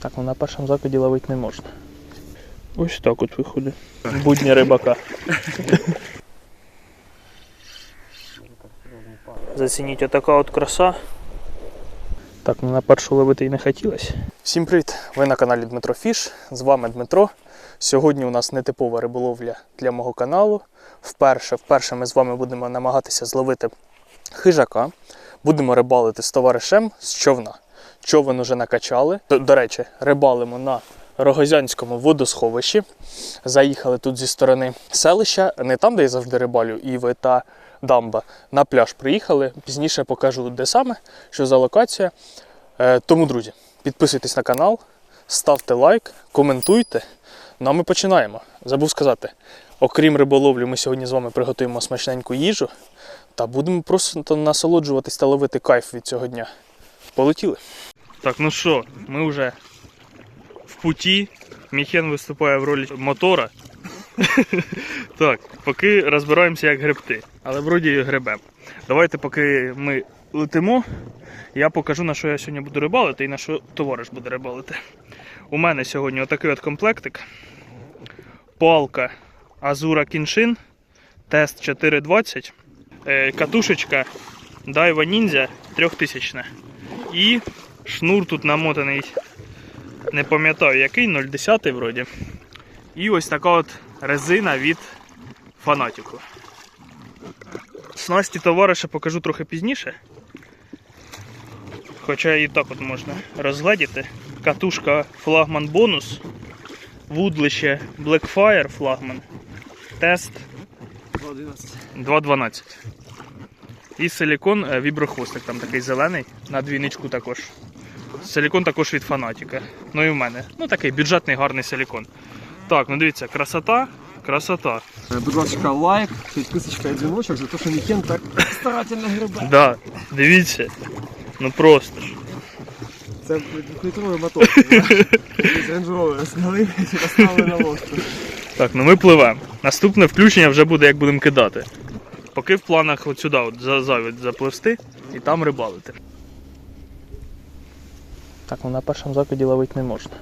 Так, ну на першому закиді ловити не можна. Ось так от виходить. Будні рибака. Зацініть отака от краса. Так, ну на першу ловити і не хотілося. Всім привіт! Ви на каналі Дмитро Фіш. З вами Дмитро. Сьогодні у нас нетипова риболовля для мого каналу. Вперше, вперше ми з вами будемо намагатися зловити хижака. Будемо рибалити з товаришем з човна. Човен уже накачали. До, до речі, рибалимо на Рогозянському водосховищі. Заїхали тут зі сторони селища, не там, де я завжди рибалю, Іви та Дамба. На пляж приїхали. Пізніше покажу, де саме, що за локація. Е, тому, друзі, підписуйтесь на канал, ставте лайк, коментуйте. Ну а ми починаємо. Забув сказати, окрім риболовлі, ми сьогодні з вами приготуємо смачненьку їжу та будемо просто насолоджуватись та ловити кайф від цього дня. Полетіли. Так, ну що, ми вже в путі. Міхен виступає в ролі мотора. так, поки розбираємося, як гребти. Але вроді гребемо. Давайте, поки ми летимо, я покажу, на що я сьогодні буду рибалити і на що товариш буде рибалити. У мене сьогодні отакий от комплектик. Палка Азура Кіншин, тест 420, е, катушечка Daiwa Ninja 3000. І шнур тут намотаний, не пам'ятаю який, 0,10 вроді. І ось така от резина від фанатіку. Снасті товариша покажу трохи пізніше. Хоча і так от можна розгледіти. Катушка флагман бонус, вудлище Blackfire флагман, тест 2.12. І силікон е, віброхвостик там такий зелений, на двійничку також. Силікон також від фанатіка. Ну і в мене. Ну такий бюджетний гарний силікон. Так, ну дивіться, красота, красота. Будь ласка, лайк, підписочка і дзвіночок за те, що Мікен так старательно грибе. Да, дивіться. Ну просто ж. Це двохлітровий мотор. Рейндж-ровер зняли і поставили на лодку. Так, ну ми пливемо. Наступне включення вже буде, як будемо кидати. Поки в планах от сюди от за завід запливсти і там рибалити. Так, ну на першому закиді ловити не можна.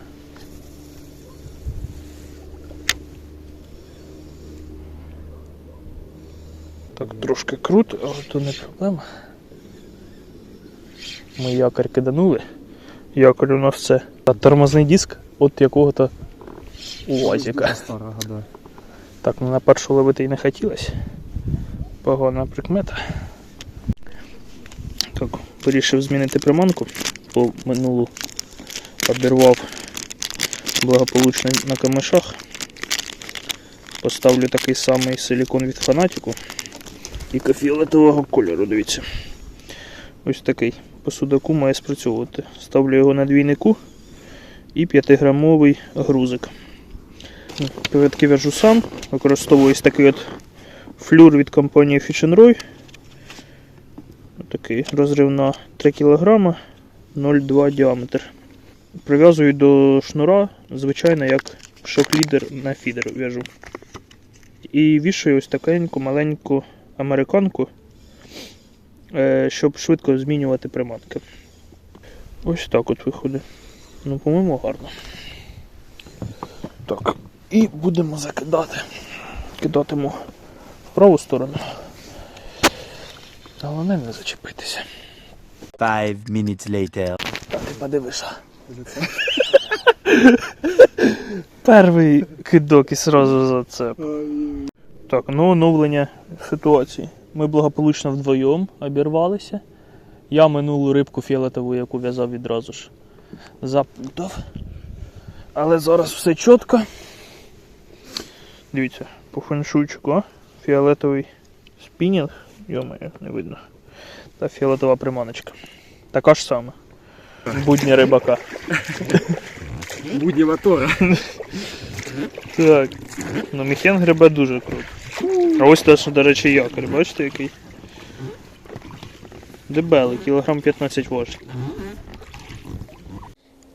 Так, трошки круто, але то не проблема. Ми якорь киданули. Якорь у нас це тормозний диск от якого-то УАЗіка. Так, ну на першу ловити і не хотілося. Погана прикмета. Так, вирішив змінити приманку, бо минулу обірвав благополучно на камешах. Поставлю такий самий силікон від фанатіку. Тільки фіолетового кольору, дивіться. Ось такий по судаку має спрацьовувати. Ставлю його на двійнику і 5-грамовий грузик. Повідки в'яжу сам, використовую ось такий от флюр від компанії Fish Roy. Такий розрив на 3 кг 0,2 діаметр. Прив'язую до шнура, звичайно, як шок-лідер на фідер в'яжу. І вішаю ось такеньку маленьку американку, е, щоб швидко змінювати приманки. Ось так от виходить. Ну, по-моєму, гарно. Так, і будемо закидати. Кидатиму в праву сторону. Головне не зачепитися. Five minutes later. Та ти подивися. Перший кидок і сразу за це. Так, ну оновлення ситуації. Ми благополучно вдвоєм обірвалися. Я минулу рибку фіолетову, яку в'язав відразу ж, запутав. Але зараз все чітко. Дивіться, по феншуйчику, фіолетовий спінінг, йомаю, не видно. Та фіолетова приманочка. Така ж сама. Будні рибака. Будні мотора. Так. Ну міхен грибе дуже круто. А ось теж, до речі, якорь, бачите який? Дебелий, кілограм 15 важить.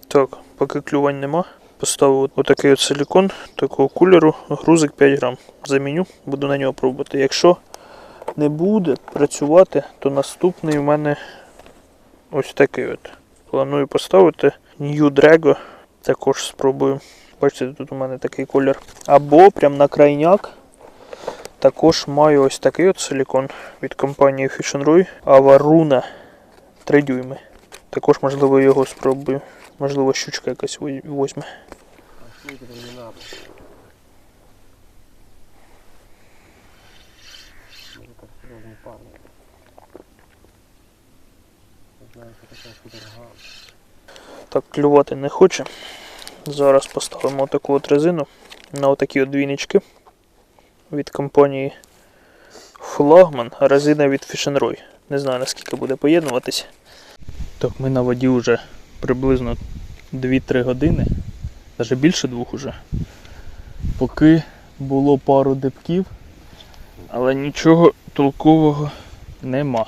Так, поки клювань нема. Поставив отакий от силікон такого кольору, грузик 5 грам. Заміню, буду на нього пробувати. Якщо не буде працювати, то наступний у мене ось такий от. Планую поставити New Drago Також спробую. Бачите, тут у мене такий колір. Або прям на крайняк. Також маю ось такий от силікон від компанії Fish Roy Avaruna 3 дюйми. Також, можливо, його спробую. Можливо, щучка якась візьме. Скільки там не надо. Може так дорога. Так, клювати не хоче. Зараз поставимо таку от резину на отакі от двійнички від компанії Флагман, резина від Roy. Не знаю наскільки буде поєднуватись. Так, ми на воді вже приблизно 2-3 години, навіть більше двох уже. Поки було пару дибків, але нічого толкового нема.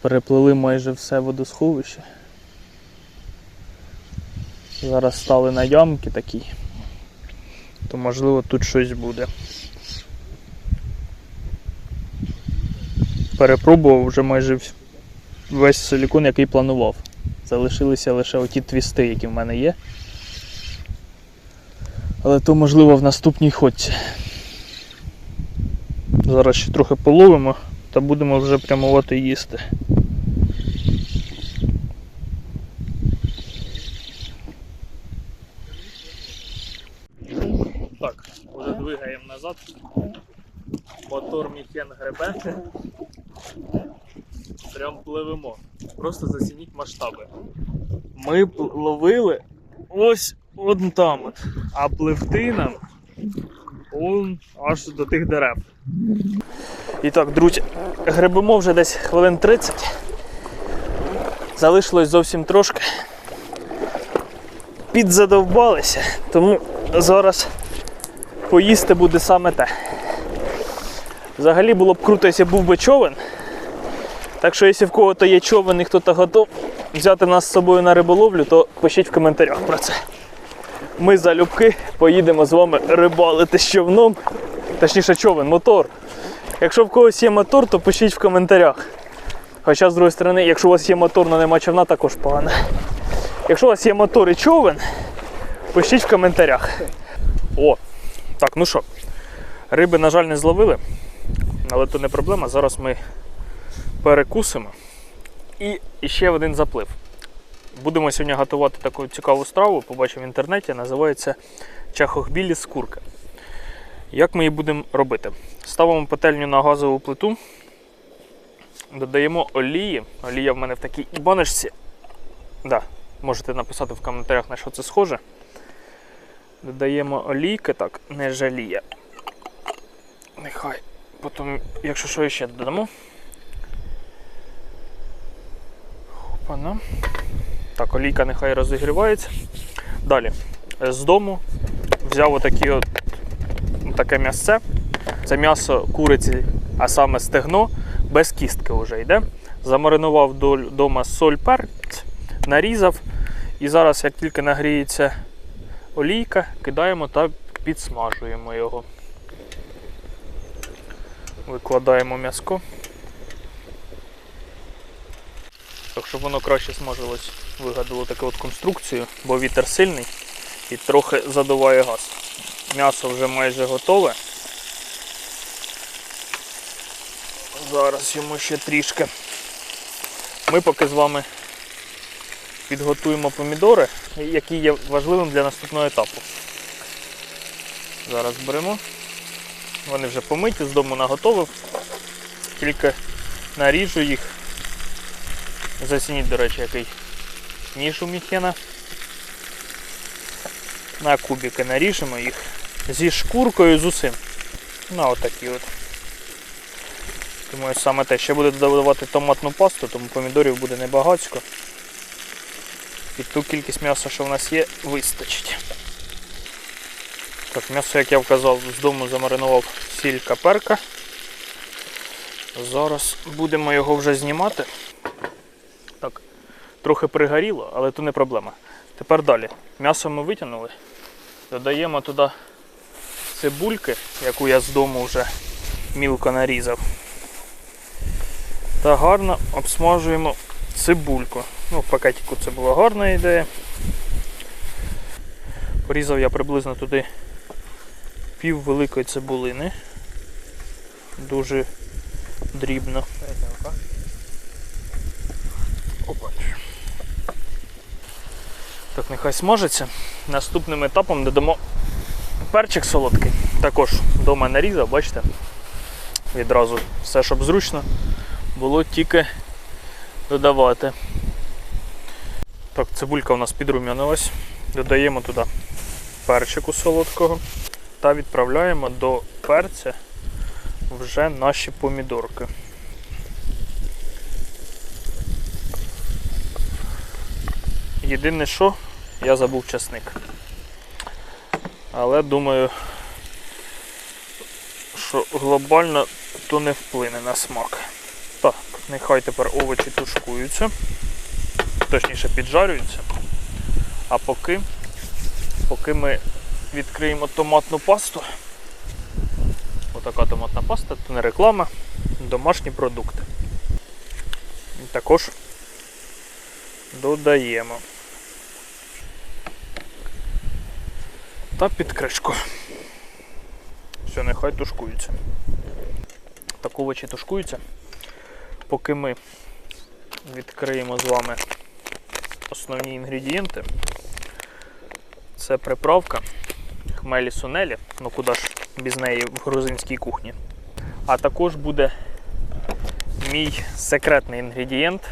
Переплили майже все водосховище. Зараз стали на ямки такі. То можливо тут щось буде. Перепробував вже майже весь силікон, який планував. Залишилися лише оті твісти, які в мене є. Але то можливо в наступній ходці. Зараз ще трохи половимо та будемо вже прямувати їсти. Так, вже двигаємо назад. Мотор Міхен гребе. Прям пливемо. Просто зацініть масштаби. Ми ловили ось он там, а пливти нам он аж до тих дерев. І так, друзі, гребемо вже десь хвилин 30. Залишилось зовсім трошки. Підзадовбалися, тому зараз поїсти буде саме те. Взагалі було б круто, якщо був би човен. Так що, якщо в кого-то є човен і хто-то готов взяти нас з собою на риболовлю, то пишіть в коментарях про це. Ми залюбки поїдемо з вами рибалити з човном. Точніше, човен, мотор. Якщо в когось є мотор, то пишіть в коментарях. Хоча, з другої сторони, якщо у вас є мотор, але нема човна, також погано. Якщо у вас є мотор і човен, пишіть в коментарях. О, так, ну що, риби, на жаль, не зловили, але то не проблема. Зараз ми перекусимо. І ще один заплив. Будемо сьогодні готувати таку цікаву страву, побачив в інтернеті, називається чахохбілі з курки. Як ми її будемо робити? Ставимо пательню на газову плиту, додаємо олії. Олія в мене в такій баночці. Да, можете написати в коментарях, на що це схоже. Додаємо олійки, так, не жаліє. Нехай. Потім, якщо що, ще додамо. Опана. Так, олійка нехай розігрівається. Далі. З дому взяв отакі от, таке м'ясце. Це м'ясо куриці, а саме стегно, без кістки вже йде. Замаринував вдома соль перець, нарізав. І зараз, як тільки нагріється олійка, кидаємо та підсмажуємо його. Викладаємо м'яско. Так, щоб воно краще смажилось, вигадало таку от конструкцію, бо вітер сильний і трохи задуває газ. М'ясо вже майже готове. Зараз йому ще трішки. Ми поки з вами підготуємо помідори, які є важливим для наступного етапу. Зараз беремо. Вони вже помиті, з дому наготовив. Тільки наріжу їх. Зацініть, до речі, який ніж у Міхена. На кубики наріжемо їх зі шкуркою, з усім. На отакі от. Думаю, саме те. Ще буде додавати томатну пасту, тому помідорів буде небагацько. І ту кількість м'яса, що в нас є, вистачить. Так, м'ясо, як я вказав, з дому замаринував сіль каперка. Зараз будемо його вже знімати. Так, трохи пригоріло, але то не проблема. Тепер далі. М'ясо ми витягнули. Додаємо туди цибульки, яку я з дому вже мілко нарізав. Та гарно обсмажуємо цибульку. Ну, в пакетику це була гарна ідея. Порізав я приблизно туди пів великої цибулини. Дуже дрібно. Опа. Так, нехай смажиться. Наступним етапом додамо перчик солодкий. Також вдома нарізав, бачите? Відразу все, щоб зручно було тільки додавати. Так, цибулька у нас підрумянилась. Додаємо туди перчику солодкого та відправляємо до перця вже наші помідорки. Єдине що, я забув часник. Але думаю, що глобально то не вплине на смак. Так, нехай тепер овочі тушкуються, точніше піджарюються. А поки, поки ми відкриємо томатну пасту. Отака томатна паста, це не реклама, домашні продукти. Також додаємо. Та під кришку. Все, нехай тушкується. Так овочі тушкуються. Поки ми відкриємо з вами основні інгредієнти. Це приправка хмелі сунелі, ну куди ж без неї в грузинській кухні. А також буде мій секретний інгредієнт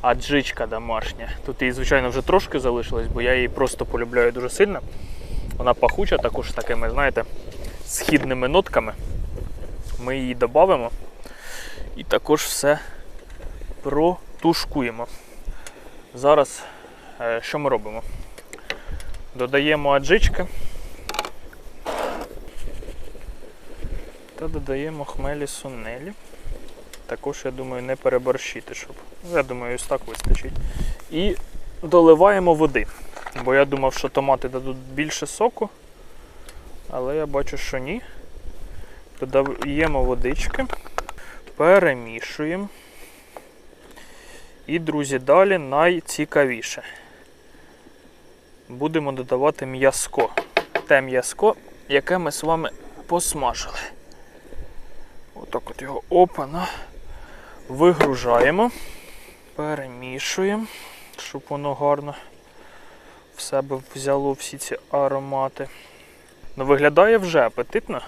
аджичка домашня. Тут її, звичайно, вже трошки залишилось, бо я її просто полюбляю дуже сильно. Вона пахуча, також такими, знаєте, східними нотками. Ми її додамо і також все протушкуємо. Зараз е, що ми робимо? Додаємо аджички та додаємо хмелі сунелі. Також, я думаю, не переборщити, щоб. Я думаю, ось так вистачить. І доливаємо води. Бо я думав, що томати дадуть більше соку, але я бачу, що ні. Додаємо водички, перемішуємо. І, друзі, далі найцікавіше. Будемо додавати м'язко. Те м'язко, яке ми з вами посмажили. Отак от його опана. Вигружаємо, перемішуємо, щоб воно гарно себе взяло всі ці аромати. Ну, виглядає вже апетитно.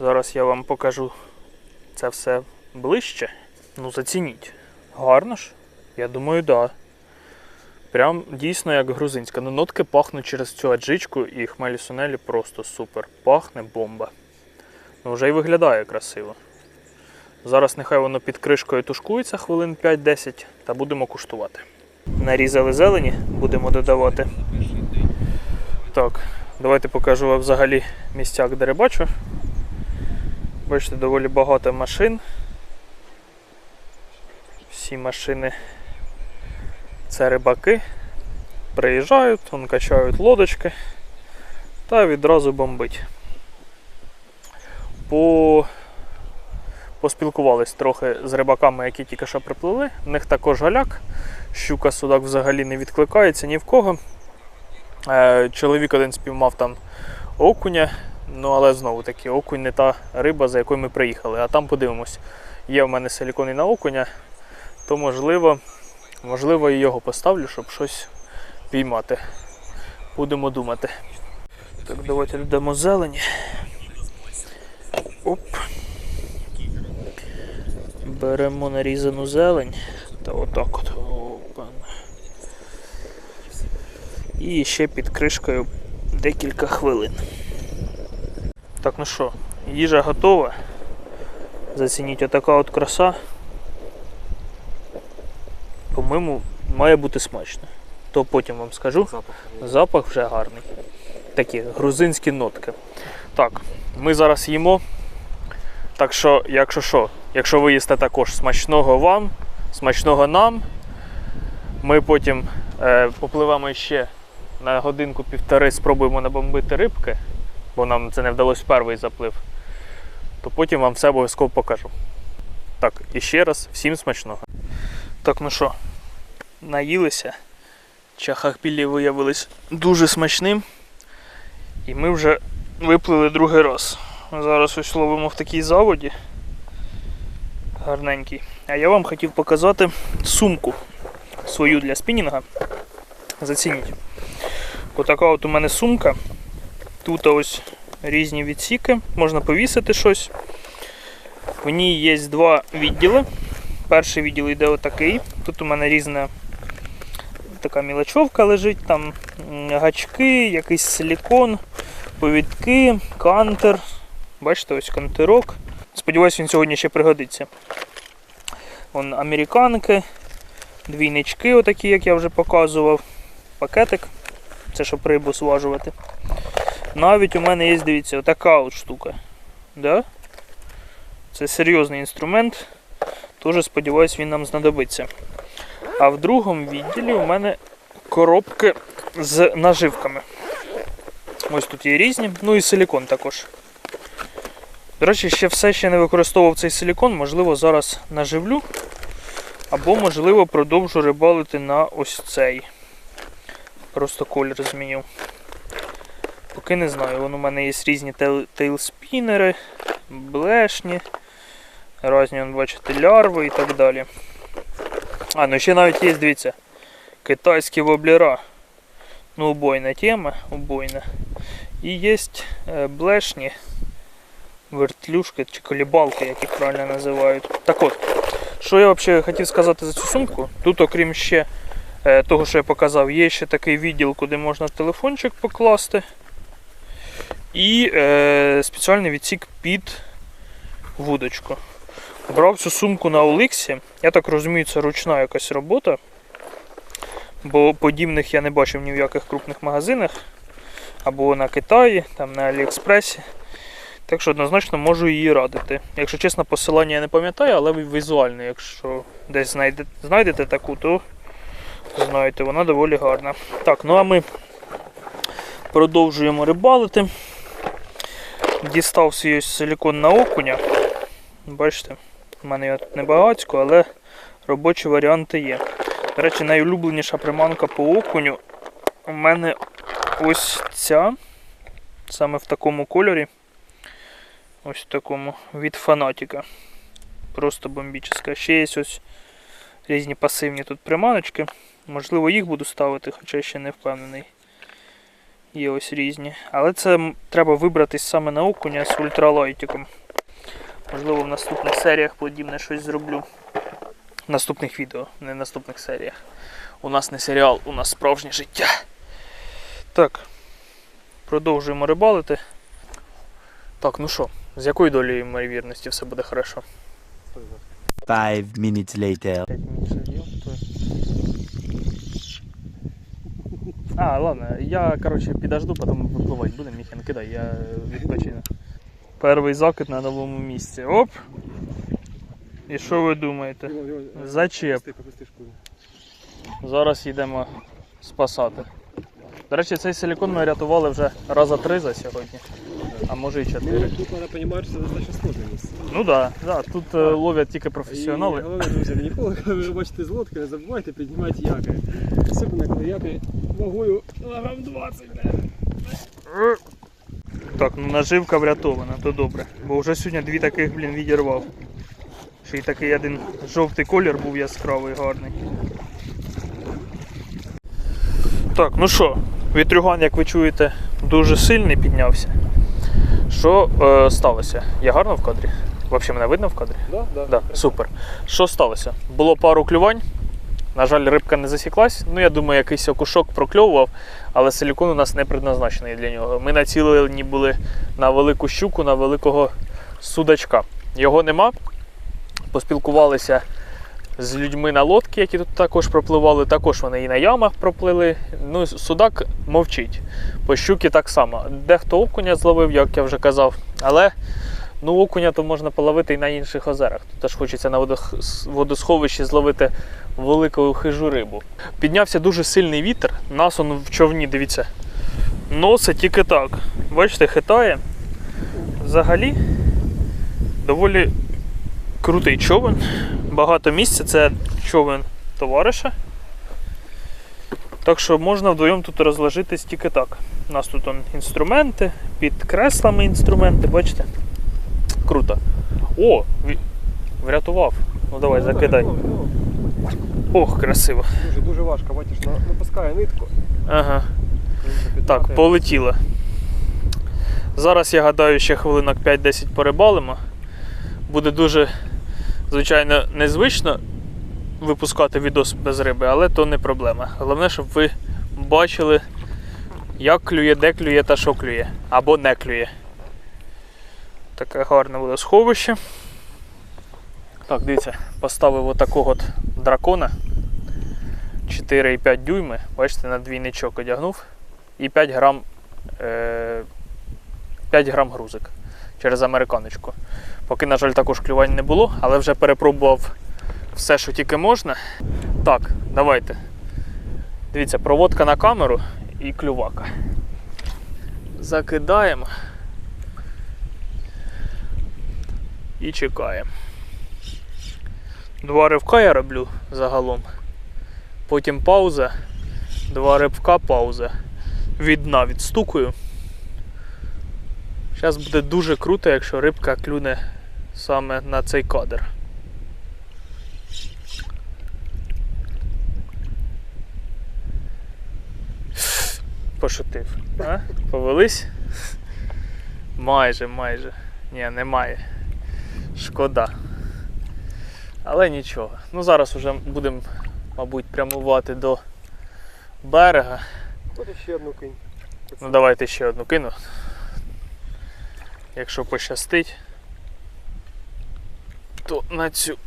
Зараз я вам покажу це все ближче. Ну, зацініть. Гарно ж? Я думаю, так. Да. Прям дійсно як грузинська. Ну, нотки пахнуть через цю аджичку і хмелі сунелі просто супер. Пахне бомба. Ну, вже й виглядає красиво. Зараз нехай воно під кришкою тушкується хвилин 5-10 та будемо куштувати. Нарізали зелені, будемо додавати. Так, давайте покажу вам взагалі місцяк, де рибачу. Бачите, доволі багато машин. Всі машини це рибаки. Приїжджають, вон качають лодочки та відразу бомбить. По... Поспілкувались трохи з рибаками, які тільки що приплили. В них також галяк. Щука судак взагалі не відкликається ні в кого. Е, Чоловік один спіймав там окуня, ну але знову таки окунь не та риба, за якою ми приїхали. А там подивимось, є в мене силікон і на окуня, то можливо, можливо і його поставлю, щоб щось піймати. Будемо думати. Так, давайте додамо зелені. Оп. Беремо нарізану зелень та отак от. І ще під кришкою декілька хвилин. Так, ну що, їжа готова. Зацініть отака от краса. По-моєму, має бути смачно. То потім вам скажу. Запах. Запах вже гарний. Такі грузинські нотки. Так, ми зараз їмо. Так що, якщо що, якщо ви їсте також смачного вам, смачного нам, ми потім е, попливемо ще на годинку-півтори, спробуємо набомбити рибки, бо нам це не вдалося перший заплив, то потім вам все обов'язково покажу. Так, і ще раз, всім смачного. Так, ну що, наїлися. чахахпілі виявились дуже смачним. І ми вже виплили другий раз. Зараз ось ловимо в такій заводі. Гарненький. А я вам хотів показати сумку свою для спінінга. Зацініть. Отака от у мене сумка. Тут ось різні відсіки, можна повісити щось. В ній є два відділи. Перший відділ йде отакий. Тут у мене різна така мілочовка лежить, там гачки, якийсь силікон, повідки, кантер. Бачите, ось кантерок. Сподіваюсь, він сьогодні ще пригодиться. Вон американки, двійнички, отакі, як я вже показував, пакетик. Це щоб рибу зважувати. Навіть у мене є, дивіться, отака от штука. Да? Це серйозний інструмент. Дуже сподіваюсь, він нам знадобиться. А в другому відділі у мене коробки з наживками. Ось тут є різні, ну і силікон також. До речі, ще все ще не використовував цей силікон, можливо, зараз наживлю. Або, можливо, продовжу рибалити на ось цей. Просто колір змінив. Поки не знаю. Вон у мене є різні тейл- тейлспінери, блешні, різні, бачите, лярви і так далі. А, ну ще навіть є, дивіться, китайські воблера. Ну, убойна тема, убойна. І є е, блешні, вертлюшки чи колібалки, як їх правильно називають. Так от, що я взагалі хотів сказати за цю сумку? Тут, окрім ще е, того, що я показав, є ще такий відділ, куди можна телефончик покласти. І е, спеціальний відсік під вудочку. Брав цю сумку на Оликсі. Я так розумію, це ручна якась робота. Бо подібних я не бачив ні в яких крупних магазинах. Або на Китаї, там на Аліекспресі. Так що однозначно можу її радити. Якщо чесно, посилання я не пам'ятаю, але візуально, якщо десь знайдете, знайдете таку, то знаєте, вона доволі гарна. Так, ну а ми продовжуємо рибалити. Дістав свій силікон на окуня. Бачите, в мене його тут небагацько, але робочі варіанти є. До речі, найулюбленіша приманка по окуню у мене ось ця. Саме в такому кольорі. Ось в такому від фанатіка. Просто бомбічна. Ще є ось різні пасивні тут приманочки. Можливо, їх буду ставити, хоча ще не впевнений. Є ось різні. Але це треба вибратись саме на окуня з ультралайтиком. Можливо, в наступних серіях подібне щось зроблю. В наступних відео, не в наступних серіях. У нас не серіал, у нас справжнє життя. Так. Продовжуємо рибалити. Так, ну що, з якою долею ймовірності все буде хорошо? Five minutes later. 5 меньше А, ладно, я, короче, підожду, потім випливати будемо, Міхін, кидай, я відпочину. Перший закид на новому місці. Оп! І що ви думаєте? Зачеп. Зараз йдемо спасати. До речі, цей силікон ми рятували вже раза три за сьогодні, а може і чотири. Тут треба розуміти, що це достатньо складне місце. Ну так, да, да, тут е, ловлять тільки професіонали. І головне, друзі, ніколи, коли ви бачите з лодки, не забувайте піднімати якорь. Особливо, коли якорь вагою кілограм 20. Так, ну наживка врятована, то добре. Бо вже сьогодні дві таких, блін, відірвав. Ще й такий один жовтий колір був яскравий, гарний. Так, ну що, вітрюган, як ви чуєте, дуже сильний піднявся. Що е, сталося? Я гарно в кадрі? Взагалі мене видно в кадрі? Да, да. Да, супер. Що сталося? Було пару клювань. На жаль, рибка не засіклась. Ну, я думаю, якийсь окушок прокльовував, але силікон у нас не предназначений для нього. Ми націлені були на велику щуку, на великого судачка. Його нема. Поспілкувалися з людьми на лодці, які тут також пропливали. Також вони і на ямах проплили. Ну, судак мовчить. По щуки так само. Дехто окуня зловив, як я вже казав. Але Ну, окуня то можна половити і на інших озерах. Тут теж хочеться на водосховищі зловити велику хижу рибу. Піднявся дуже сильний вітер. Нас он в човні, дивіться, носить тільки так. Бачите, хитає. Взагалі доволі крутий човен. Багато місця. Це човен товариша. Так що можна вдвоєм тут розложитись тільки так. У нас тут он, інструменти, під креслами інструменти, бачите? Круто. О, врятував. Ну давай, закидай. Ну, ну, Ох, красиво. Дуже дуже важко, бачиш, напускає нитку. Ага. Так, полетіло. Зараз я гадаю, ще хвилинок 5-10 перебалимо. Буде дуже, звичайно, незвично випускати відос без риби, але то не проблема. Головне, щоб ви бачили, як клює, де клює та що клює. Або не клює. Таке гарне буде сховище. Так, дивіться, поставив отакого от дракона 4,5 дюйми. Бачите, на двійничок одягнув і 5 грам, е, 5 грам грузик через американочку. Поки, на жаль, також клювань не було, але вже перепробував все, що тільки можна. Так, давайте. Дивіться, проводка на камеру і клювака. Закидаємо. І чекаємо. Два ривка я роблю загалом. Потім пауза. Два рибка, пауза. Від дна відстукую. Зараз буде дуже круто, якщо рибка клюне саме на цей кадр. Пошутив. А? Повелись? Майже, майже. Ні, немає. Шкода. Але нічого. Ну зараз вже будемо, мабуть, прямувати до берега. От ще одну кинь. Ну давайте ще одну кину. Якщо пощастить, то на цю.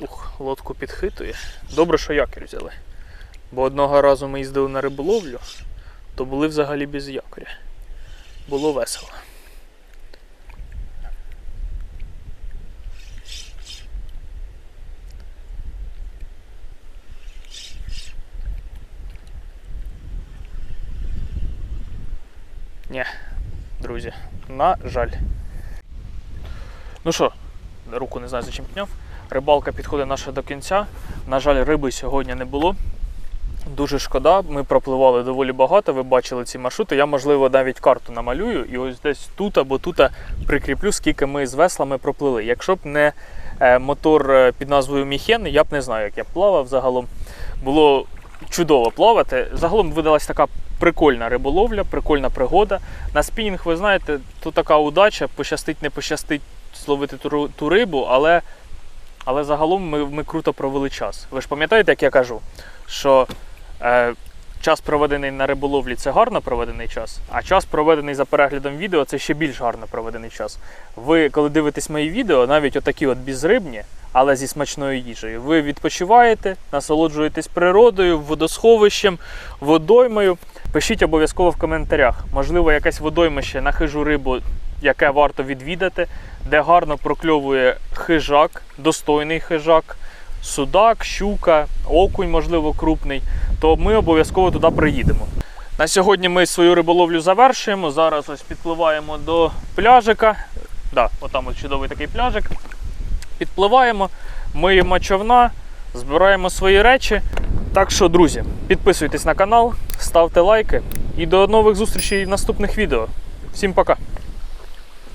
Ух, лодку підхитує. Добре, що якір взяли. Бо одного разу ми їздили на риболовлю, то були взагалі без якоря. Було весело. Ні, друзі, на жаль. Ну що, руку не знаю, за чим підняв. Рибалка підходить наша до кінця. На жаль, риби сьогодні не було. Дуже шкода, ми пропливали доволі багато, ви бачили ці маршрути. Я, можливо, навіть карту намалюю і ось десь тут або тут прикріплю, скільки ми з веслами проплили. Якщо б не е, мотор е, під назвою Міхен, я б не знаю, як я б плавав загалом. Було чудово плавати. Загалом видалась така прикольна риболовля, прикольна пригода. На спінінг, ви знаєте, тут така удача, пощастить, не пощастить зловити ту, ту рибу, але, але загалом ми, ми круто провели час. Ви ж пам'ятаєте, як я кажу, що е, час проведений на риболовлі це гарно проведений час, а час проведений за переглядом відео це ще більш гарно проведений час. Ви, коли дивитесь мої відео, навіть отакі от безрибні, але зі смачною їжею, ви відпочиваєте, насолоджуєтесь природою, водосховищем, водоймою. Пишіть обов'язково в коментарях. Можливо, якесь водоймище на хижу рибу, яке варто відвідати, де гарно прокльовує хижак, достойний хижак, судак, щука, окунь, можливо, крупний, то ми обов'язково туди приїдемо. На сьогодні ми свою риболовлю завершуємо. Зараз ось підпливаємо до пляжика. Да, отам от чудовий такий пляжик. Підпливаємо, миємо човна, збираємо свої речі. Так що, друзі, підписуйтесь на канал, ставте лайки і до нових зустрічей в наступних відео. Всім пока!